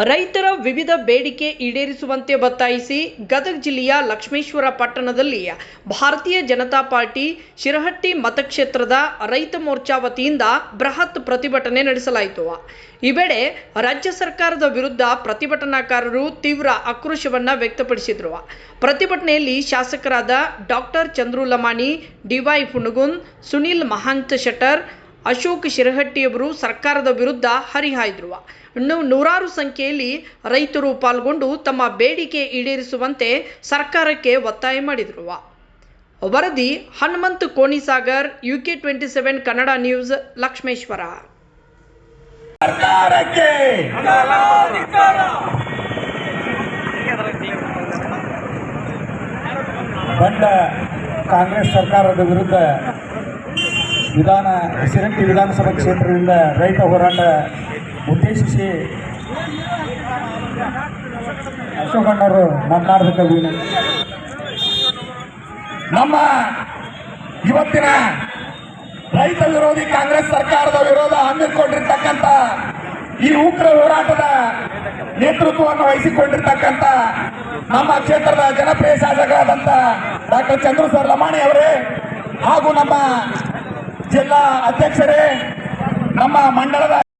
ರೈತರ ವಿವಿಧ ಬೇಡಿಕೆ ಈಡೇರಿಸುವಂತೆ ಒತ್ತಾಯಿಸಿ ಗದಗ ಜಿಲ್ಲೆಯ ಲಕ್ಷ್ಮೇಶ್ವರ ಪಟ್ಟಣದಲ್ಲಿ ಭಾರತೀಯ ಜನತಾ ಪಾರ್ಟಿ ಶಿರಹಟ್ಟಿ ಮತಕ್ಷೇತ್ರದ ರೈತ ಮೋರ್ಚಾ ವತಿಯಿಂದ ಬೃಹತ್ ಪ್ರತಿಭಟನೆ ನಡೆಸಲಾಯಿತು. ಈ ವೇಳೆ ರಾಜ್ಯ ಸರ್ಕಾರದ ವಿರುದ್ಧ ಪ್ರತಿಭಟನಾಕಾರರು ತೀವ್ರ ಆಕ್ರೋಶವನ್ನ ವ್ಯಕ್ತಪಡಿಸಿದರು. ಪ್ರತಿಭಟನೆಯಲ್ಲಿ ಶಾಸಕರಾದ doctor Chandru Lamani D Y ಪುಣಗುನ್ Sunil Mahanta Shettar Ashok ಶಿರಹಟ್ಟಿಯವರು ಸರ್ಕಾರದ ವಿರುದ್ಧ ಹರಿಹಾಯ್ದರು ಇನ್ನು ನೂರಾರು ಸಂಖ್ಯೆಯಲ್ಲಿ ರೈತರು ಪಾಲ್ಗೊಂಡು ತಮ್ಮ ಬೇಡಿಕೆ ಈಡೇರಿಸುವಂತೆ ಸರ್ಕಾರಕ್ಕೆ ಒತ್ತಾಯ ಮಾಡಿದ್ರು ವರದಿ Hanumanth Konisagar, UK twenty seven, Kannada news, Lakshmeshwar. Congress ಸರ್ಕಾರದ ವಿರುದ್ಧ ವಿಧಾನ, ಸಿರಂಟಿ ವಿಧಾನಸಭಾ ಕ್ಷೇತ್ರದಿಂದ ರೈತ ಹೋರಾಟ ಉದ್ದೇಶಿಸಿ ಅಶೋಕಣ್ಣವರು ಮಾತನಾಡಬೇಕಾಗಿ. ನಮ್ಮ ಇವತ್ತಿನ ರೈತ ವಿರೋಧಿ ಕಾಂಗ್ರೆಸ್ ಸರ್ಕಾರದ ವಿರೋಧ ಹಮ್ಮಿಕೊಂಡಿರ್ತಕ್ಕಂಥ ಈ ಉಗ್ರ ಹೋರಾಟದ ನೇತೃತ್ವವನ್ನು ವಹಿಸಿಕೊಂಡಿರ್ತಕ್ಕಂಥ ನಮ್ಮ ಕ್ಷೇತ್ರದ ಜನಪ್ರಿಯ ಶಾಸಕರಾದಂಥ ಡಾಕ್ಟರ್ ಚಂದ್ರು ಲಮಾಣಿ ಅವರೇ ಹಾಗೂ ನಮ್ಮ ಜಿಲ್ಲಾ ಅಧ್ಯಕ್ಷರೇ ನಮ್ಮ ಮಂಡಳದ